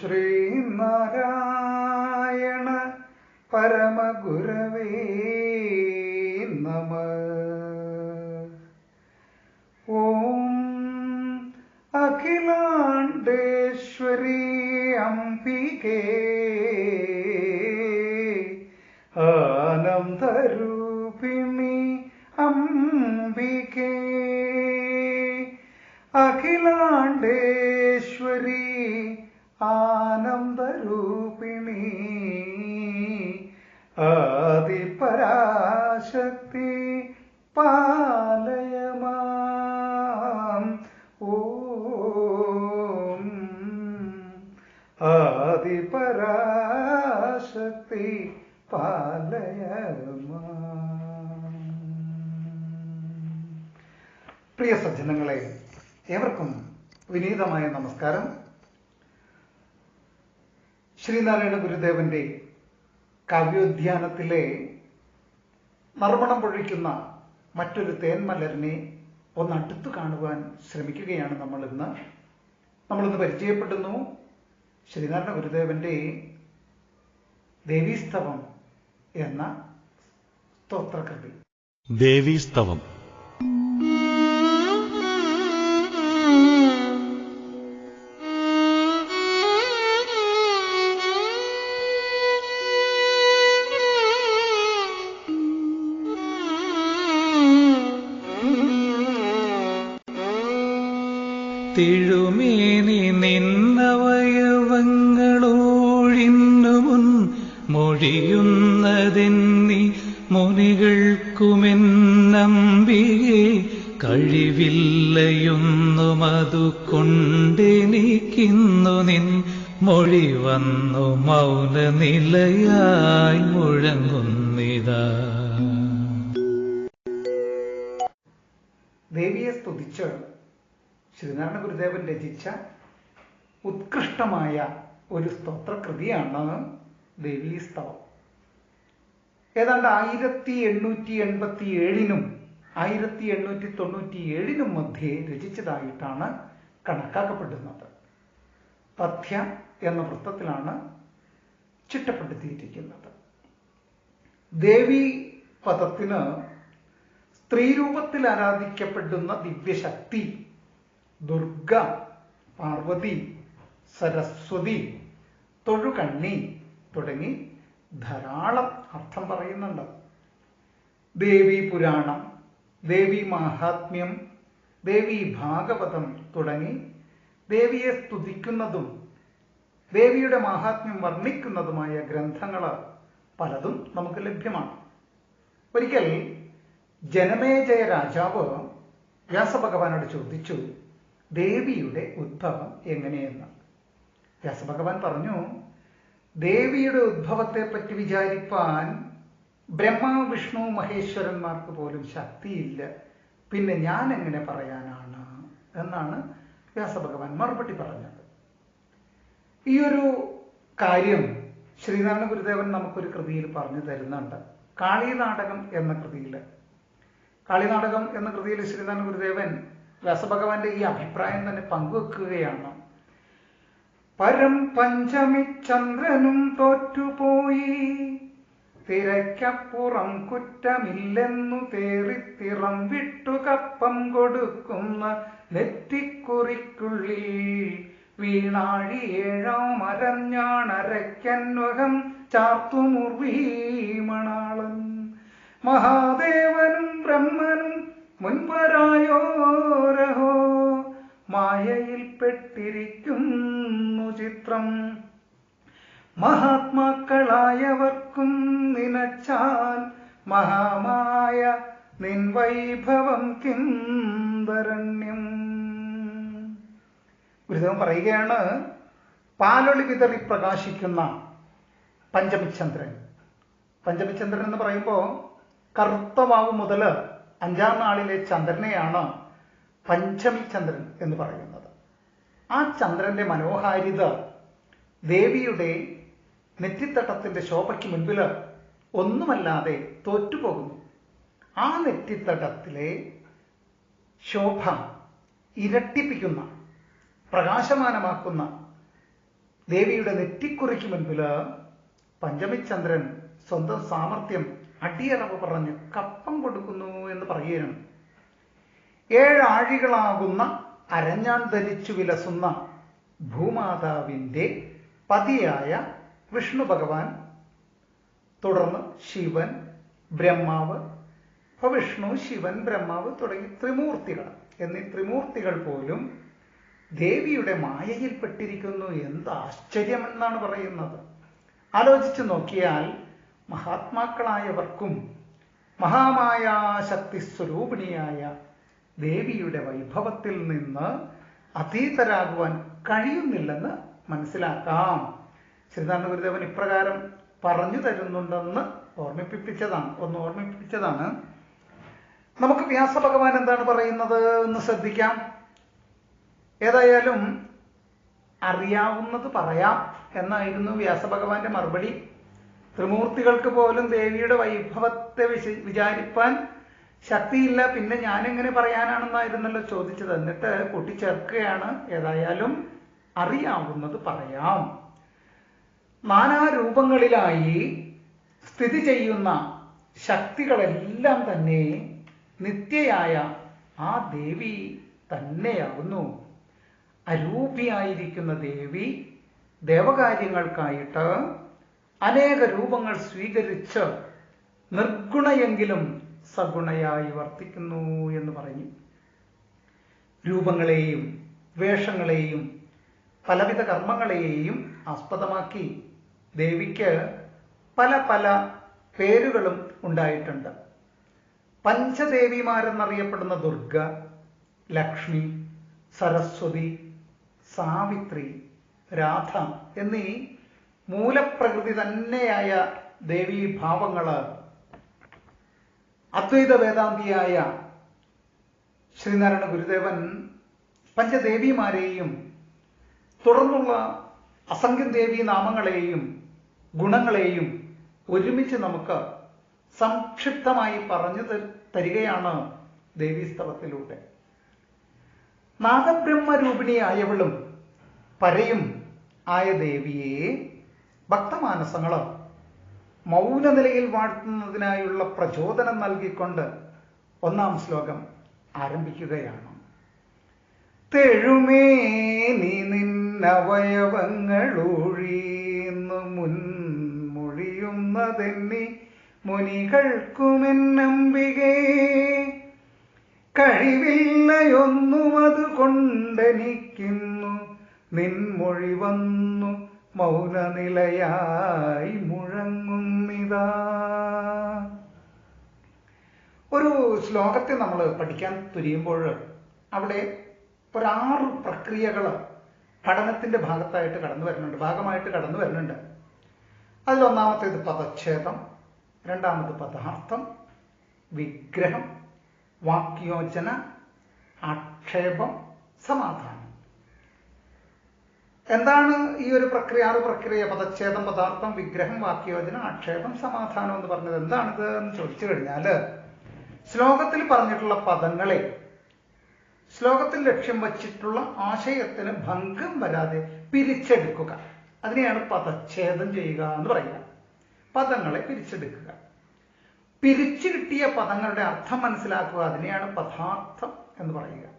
ശ്രീനാരായണ പരമഗുരവേ നമ. ഓം അഖിലാണ്ടേശ്വരി അംബികേ. ആനന്ദരൂപിണി പ്രിയ സജ്ജനങ്ങളെ ഏവർക്കും വിനീതമായ നമസ്കാരം. ശ്രീനാരായണ ഗുരുദേവന്റെ കാവ്യോദ്യാനത്തിലെ നർമ്മണം പൊഴിക്കുന്ന മറ്റൊരു തേന്മലരിനെ ഒന്ന് അടുത്തു കാണുവാൻ ശ്രമിക്കുകയാണ് നമ്മൾ ഇന്ന്. നമ്മളിന്ന് പരിചയപ്പെടുന്നു ശ്രീനാരായണ ഗുരുദേവന്റെ ദേവീസ്തവം എന്ന സ്തോത്രകൃതി. ദേവീസ്തവം. തിഴുമേനി നിന്നവയവങ്ങളോഴിന്നു മുൻ മൊഴിയുന്നതെന്നി മുനികൾക്കുമെന്നമ്പിയെ കഴിവില്ലയുന്നു മതു കൊണ്ടെനിക്കിന്നു നിൻ മൊഴി വന്നു മൗന നിലയായി മുഴങ്ങുന്നിതാ. ശ്രീനാരായണ ഗുരുദേവൻ രചിച്ച ഉത്കൃഷ്ടമായ ഒരു സ്തോത്രകൃതിയാണ് ദേവീസ്തവം ഏതാണ്ട് ആയിരത്തി എണ്ണൂറ്റി എൺപത്തി ഏഴിനും ആയിരത്തി എണ്ണൂറ്റി തൊണ്ണൂറ്റി ഏഴിനും മധ്യേ രചിച്ചതായിട്ടാണ് കണക്കാക്കപ്പെടുന്നത്. പഥ്യ എന്ന വൃത്തത്തിലാണ് ചിട്ടപ്പെടുത്തിയിരിക്കുന്നത് ദേവി പദത്തിന് സ്ത്രീരൂപത്തിൽ ആരാധിക്കപ്പെടുന്ന ദിവ്യശക്തി ദുർഗ പാർവതി സരസ്വതി തൊഴുകണ്ണി തുടങ്ങി ധാരാളം അർത്ഥം പറയുന്നുണ്ട്. ദേവി പുരാണം ദേവി മാഹാത്മ്യം ദേവി ഭാഗവതം തുടങ്ങി ദേവിയെ സ്തുതിക്കുന്നതും ദേവിയുടെ മാഹാത്മ്യം വർണിക്കുന്നതുമായ ഗ്രന്ഥങ്ങൾ പലതും നമുക്ക് ലഭ്യമാണ്. ഒരിക്കൽ ജനമേജയ രാജാവ് വ്യാസഭഗവാനോട് ചോദിച്ചു ദേവിയുടെ ഉദ്ഭവം എങ്ങനെയെന്ന്. വ്യാസഭഗവാൻ പറഞ്ഞു ദേവിയുടെ ഉദ്ഭവത്തെ പറ്റി വിചാരിപ്പാൻ ബ്രഹ്മ വിഷ്ണു മഹേശ്വരന്മാർക്ക് പോലും ശക്തിയില്ല. പിന്നെ ഞാൻ എങ്ങനെ പറയാനാണ് എന്നാണ് വ്യാസഭഗവാൻ മറുപടി പറഞ്ഞത്. ഈ ഒരു കാര്യം ശ്രീനാരായണ ഗുരുദേവൻ നമുക്കൊരു കൃതിയിൽ പറഞ്ഞു തരുന്നുണ്ട്. കാളിനാടകം എന്ന കൃതിയിൽ. കാളിനാടകം എന്ന കൃതിയിൽ ശ്രീനാരായണ ഗുരുദേവൻ വ്യാസഭഗവാന്റെ ഈ അഭിപ്രായം തന്നെ പങ്കുവെക്കുകയാണ്. പരം പഞ്ചമി ചന്ദ്രനും തോറ്റുപോയി. തിരക്കപ്പുറം കുറ്റമില്ലെന്നു തേറിത്തിറം വിട്ടു കപ്പം കൊടുക്കുന്ന നെറ്റിക്കുറിക്കുള്ളിൽ വീണാഴി ഏഴാം അരഞ്ഞാണരയ്ക്കന്വകം ചാർത്തുമുർവീമണാളൻ മഹാദേവനും ബ്രഹ്മനും മുൻപരായോരഹോ മായയിൽ പെട്ടിരിക്കുന്നു ചിത്രം. മഹാത്മാക്കളായവർക്കും നിനച്ചാൽ മഹാമായ നിൻ വൈഭവം കിന്തരണ്യം ഗുരുദേവൻ പറയുകയാണ് പാലൊളി വിതറി പ്രകാശിക്കുന്ന പഞ്ചമിചന്ദ്രൻ പഞ്ചമിചന്ദ്രൻ എന്ന് പറയുമ്പോൾ കറുത്തവാവ് മുതൽ അഞ്ചാം നാളിലെ ചന്ദ്രനെയാണ് പഞ്ചമിചന്ദ്രൻ എന്ന് പറയുന്നത്. ആ ചന്ദ്രന്റെ മനോഹാരിത ദേവിയുടെ നെറ്റിത്തട്ടത്തിന്റെ ശോഭയ്ക്ക് മുൻപിൽ ഒന്നുമല്ലാതെ തോറ്റുപോകുന്നു. ആ നെറ്റിത്തടത്തിലെ ശോഭ ഇരട്ടിപ്പിക്കുന്ന പ്രകാശമാനമാക്കുന്ന ദേവിയുടെ നെറ്റിക്കുറിക്ക് മുൻപിൽ പഞ്ചമിചന്ദ്രൻ സ്വന്തം സാമർഥ്യം അടിയറവ് പറഞ്ഞ് കപ്പം കൊടുക്കുന്നു എന്ന് പറയുകയാണ്. ഏഴാഴികളാകുന്ന അരഞ്ഞാൻ ധരിച്ചു വിലസുന്ന ഭൂമാതാവിന്റെ പതിയായ വിഷ്ണു ഭഗവാൻ തുടർന്ന് ശിവൻ ബ്രഹ്മാവ് അപ്പൊ വിഷ്ണു ശിവൻ ബ്രഹ്മാവ് തുടങ്ങി ത്രിമൂർത്തികൾ. എന്നീ ത്രിമൂർത്തികൾ പോലും ദേവിയുടെ മായയിൽപ്പെട്ടിരിക്കുന്നു എന്ത് ആശ്ചര്യമെന്നാണ് പറയുന്നത്. ആലോചിച്ചു നോക്കിയാൽ മഹാത്മാക്കളായവർക്കും മഹാമായ ശക്തി സ്വരൂപിണിയായ ദേവിയുടെ വൈഭവത്തിൽ നിന്ന് അതീതരാകുവാൻ കഴിയുന്നില്ലെന്ന് മനസ്സിലാക്കാം. ശ്രീനാരായണ ഗുരുദേവൻ ഇപ്രകാരം പറഞ്ഞു തരുന്നുണ്ടെന്ന് ഓർമ്മിപ്പിച്ചതാണ് ഒന്ന് ഓർമ്മിപ്പിച്ചതാണ് നമുക്ക് വ്യാസഭഗവാൻ എന്താണ് പറയുന്നത് എന്ന് ശ്രദ്ധിക്കാം. ഏതായാലും അറിയാവുന്നത് പറയാം എന്നായിരുന്നു വ്യാസഭഗവാന്റെ മറുപടി. ത്രിമൂർത്തികൾക്ക് പോലും ദേവിയുടെ വൈഭവത്തെ വിശ- വിചാരിപ്പാൻ ശക്തിയില്ല. പിന്നെ ഞാൻ എങ്ങനെ പറയാനാണെന്നായിരുന്നല്ലോ ചോദിച്ചത്. എന്നിട്ട് കൂട്ടിച്ചേർക്കുകയാണ്. ഏതായാലും അറിയാവുന്നത് പറയാം. നാനാരൂപങ്ങളിലായി സ്ഥിതി ചെയ്യുന്ന ശക്തികളെല്ലാം തന്നെ നിത്യയായ ആ ദേവി തന്നെയാകുന്നു അരൂപിയായിരിക്കുന്ന ദേവി ദേവകാര്യങ്ങൾക്കായിട്ട് അനേക രൂപങ്ങൾ സ്വീകരിച്ച് നിർഗുണയെങ്കിലും സഗുണയായി വർത്തിക്കുന്നു എന്ന് പറഞ്ഞു. രൂപങ്ങളെയും വേഷങ്ങളെയും പലവിധ കർമ്മങ്ങളെയും ആസ്പദമാക്കി ദേവിക്ക് പല പല പേരുകളും ഉണ്ടായിട്ടുണ്ട്. പഞ്ചദേവിമാരെന്നറിയപ്പെടുന്ന ദുർഗ ലക്ഷ്മി സരസ്വതി സാവിത്രി രാധ എന്നീ മൂലപ്രകൃതി തന്നെയായ ദേവീഭാവങ്ങൾ അദ്വൈത വേദാന്തിയായ ശ്രീനാരായണ ഗുരുദേവൻ പഞ്ചദേവിമാരെയും തുടർന്നുള്ള അസംഖ്യം ദേവി നാമങ്ങളെയും ഗുണങ്ങളെയും ഒരുമിച്ച് നമുക്ക് സംക്ഷിപ്തമായി പറഞ്ഞു തരികയാണ് ദേവീസ്തവത്തിലൂടെ. നാഗബ്രഹ്മരൂപിണിയായവളും പരയും ആയ ദേവിയെ ഭക്തമാനസങ്ങൾ മൗനനിലയിൽ വാഴ്ത്തുന്നതിനായുള്ള പ്രചോദനം നൽകിക്കൊണ്ട് ഒന്നാം ശ്ലോകം ആരംഭിക്കുകയാണ്. തെഴുമേ തെഴുമേനി നിന്നവയവങ്ങളൊഴിയുന്നു മുൻമൊഴിയുന്നതെന്നി മുനികൾക്കുമെന്നമ്പികേ കഴിവില്ലയൊന്നും അത് കൊണ്ടെനിക്കുന്നു നിൻമൊഴി വന്നു മൗനനിലയായി മുഴങ്ങുന്നിതാ ഒരു ശ്ലോകത്തെ നമ്മൾ പഠിക്കാൻ തുരിയുമ്പോൾ അവിടെ ഒരാറ് പ്രക്രിയകൾ പഠനത്തിന്റെ ഭാഗത്തായിട്ട് കടന്നു വരുന്നുണ്ട് ഭാഗമായിട്ട് കടന്നു വരുന്നുണ്ട്. അതിലൊന്നാമത്തേത് പദച്ഛേദം രണ്ടാമത് പദാർത്ഥം വിഗ്രഹം വാക്യോചന ആക്ഷേപം സമാധാനം. എന്താണ് ഈ ഒരു പ്രക്രിയ ആറ് പ്രക്രിയ? പദച്ഛേദം പദാർത്ഥം വിഗ്രഹം വാക്യോജന ആക്ഷേപം സമാധാനം എന്ന് പറഞ്ഞത് എന്താണിത് എന്ന് ചോദിച്ചു കഴിഞ്ഞാൽ ശ്ലോകത്തിൽ പറഞ്ഞിട്ടുള്ള പദങ്ങളെ ശ്ലോകത്തിൽ ലക്ഷ്യം വച്ചിട്ടുള്ള ആശയത്തിന് ഭംഗം വരാതെ പിരിച്ചെടുക്കുക. അതിനെയാണ് പദച്ഛേദം ചെയ്യുക എന്ന് പറയുക പദങ്ങളെ പിരിച്ചെടുക്കുക. പിരിച്ചു കിട്ടിയ പദങ്ങളുടെ അർത്ഥം മനസ്സിലാക്കുക. അതിനെയാണ് പദാർത്ഥം എന്ന് പറയുക.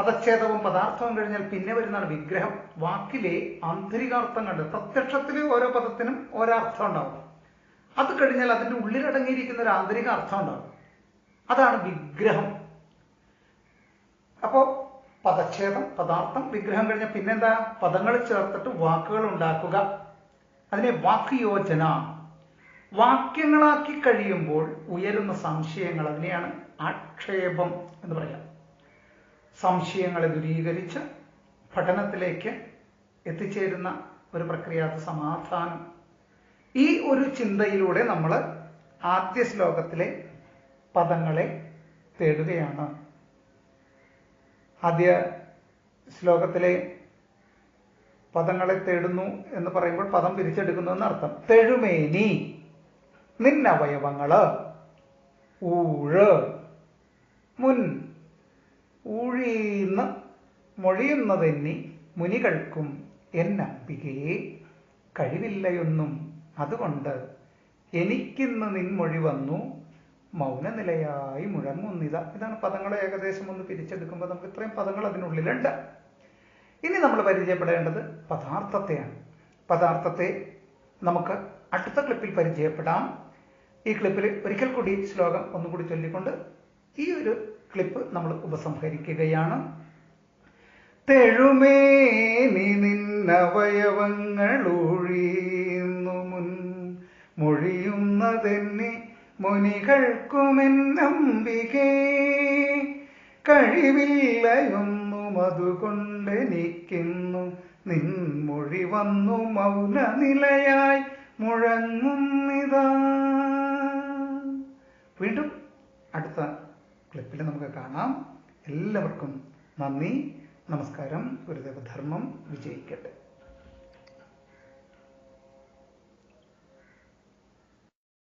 പദച്ഛേദവും പദാർത്ഥവും കഴിഞ്ഞാൽ പിന്നെ വരുന്നതാണ് വിഗ്രഹം. വാക്കിലെ ആന്തരികാർത്ഥം കണ്ട് പ്രത്യക്ഷത്തിൽ ഓരോ പദത്തിനും ഓരോ അർത്ഥം ഉണ്ടാവും. അത് കഴിഞ്ഞാൽ അതിന്റെ ഉള്ളിലടങ്ങിയിരിക്കുന്ന ഒരു ആന്തരിക അർത്ഥം ഉണ്ടാവും. അതാണ് വിഗ്രഹം. അപ്പോ പദച്ഛേദം പദാർത്ഥം വിഗ്രഹം കഴിഞ്ഞാൽ പിന്നെന്താ? പദങ്ങൾ ചേർത്തിട്ട് വാക്കുകൾ ഉണ്ടാക്കുക. അതിനെ വാക്ക് യോജന വാക്യങ്ങളാക്കി കഴിയുമ്പോൾ ഉയരുന്ന സംശയങ്ങൾ അതിനെയാണ് ആക്ഷേപം എന്ന് പറയാം. സംശയങ്ങളെ ദൂരീകരിച്ച് പഠനത്തിലേക്ക് എത്തിച്ചേരുന്ന ഒരു പ്രക്രിയ സമാധാനം. ഈ ഒരു ചിന്തയിലൂടെ നമ്മൾ ആദ്യ ശ്ലോകത്തിലെ പദങ്ങളെ തേടുകയാണ്. ആദ്യ ശ്ലോകത്തിലെ പദങ്ങളെ തേടുന്നു എന്ന് പറയുമ്പോൾ പദം പിരിച്ചെടുക്കുന്നു എന്നർത്ഥം. തെഴുമേനി നിന്നവയവങ്ങൾ ഊഴ് മുൻ ഊഴീന്ന് മൊഴിയുന്നതെന്നി മുനികൾക്കും എന്നംബികയെ കഴിവില്ലയൊന്നും അതുകൊണ്ട് എനിക്കിന്ന് നിൻമൊഴി വന്നു. മൗനനിലയായി മുഴങ്ങുന്നിത. ഇതാണ് പദങ്ങളെ ഏകദേശം ഒന്ന് പിരിച്ചെടുക്കുമ്പോൾ നമുക്ക് ഇത്രയും പദങ്ങൾ അതിനുള്ളിലുണ്ട്. ഇനി നമ്മൾ പരിചയപ്പെടേണ്ടത് പദാർത്ഥത്തെയാണ്. പദാർത്ഥത്തെ നമുക്ക് അടുത്ത ക്ലിപ്പിൽ പരിചയപ്പെടാം. ഈ ക്ലിപ്പിൽ ഒരിക്കൽ കൂടി ശ്ലോകം ഒന്നുകൂടി ചൊല്ലിക്കൊണ്ട് ഈ ഒരു ക്ലിപ്പ് നമ്മൾ ഉപസംഹരിക്കുകയാണ്. തെഴുമേനി നിന്നവയവങ്ങൾ ഒഴിയുന്നു മുൻ. മൊഴിയുന്നതെന്നെ മുനികൾക്കുമെന്നംബികേ കഴിവില്ലയൊന്നും അതുകൊണ്ടെനിക്കുന്നു നിൻമൊഴി വന്നു മൗന നിലയായി മുഴങ്ങുന്നിതാ വീണ്ടും അടുത്ത ക്ലിപ്പിൽ നമുക്ക് കാണാം. എല്ലാവർക്കും നന്ദി. നമസ്കാരം. ഗുരുദേവധർമ്മം വിജയിക്കട്ടെ.